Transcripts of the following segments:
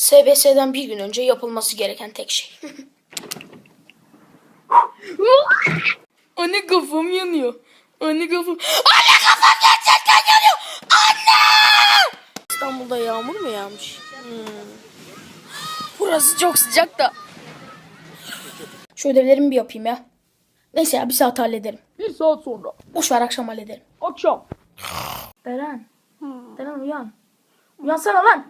SBS'den bir gün önce yapılması gereken tek şey. Anne kafam yanıyor. Anne kafam... Anne kafam gerçekten yanıyor. Anne! İstanbul'da yağmur mu yağmış? Hmm. Burası çok sıcak da. Şu ödevlerimi bir yapayım ya. Neyse ya bir saat hallederim. Bir saat sonra. Boş ver akşam hallederim. Akşam. Deren. Deren uyan. Uyansana lan.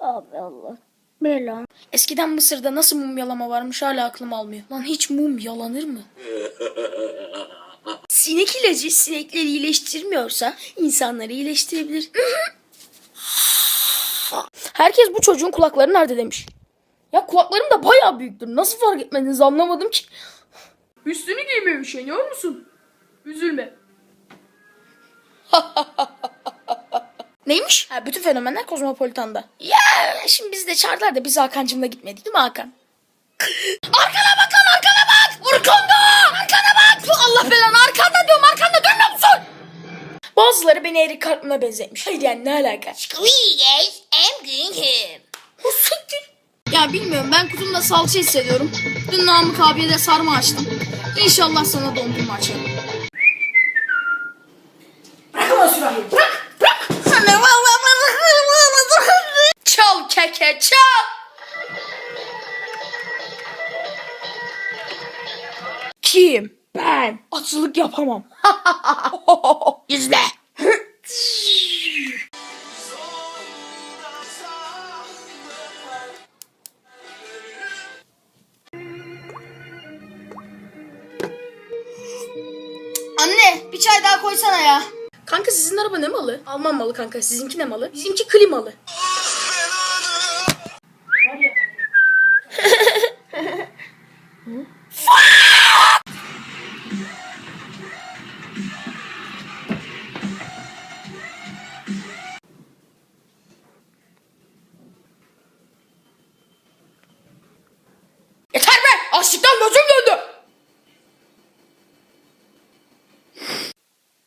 Abi Allah. Ne lan? Eskiden Mısır'da nasıl mum yalama varmış hala aklım almıyor. Lan hiç mum yalanır mı? Sinek ilacı sinekleri iyileştirmiyorsa insanları iyileştirebilir. Herkes bu çocuğun kulakları nerede demiş. Ya kulaklarım da bayağı büyüktür. Nasıl fark etmediniz anlamadım ki. Üstünü giymeye üşeniyor musun? Üzülme. Neymiş? Ha, bütün fenomenler kozmopolitanda. Ya şimdi bizi de çağırdılar da biz Hakan'cımla gitmedik değil mi Hakan? Arkana bak lan arkana bak! Arkanda! Arkana bak! Bu Allah belanı arkanda diyorum arkanda dönmüyor musun? Bazıları beni Eric Cartman'a benzetmiş. Hayır yani ne alaka? Squeeze am going home. O. Ya bilmiyorum ben kutumda salça hissediyorum. Dün Namık abiye de sarma açtım. İnşallah sana dondurma açarım. Bırak ama sürahi. Çal. Kim? Ben. Atılık yapamam. İzle. Anne bir çay daha koysana ya. Kanka sizin araba ne malı? Alman malı kanka. Sizinki ne malı? Bizimki klimalı. Açlıktan gözüm döndü.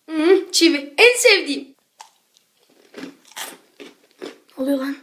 Hı, çivi. En sevdiğim. Ne oluyor lan?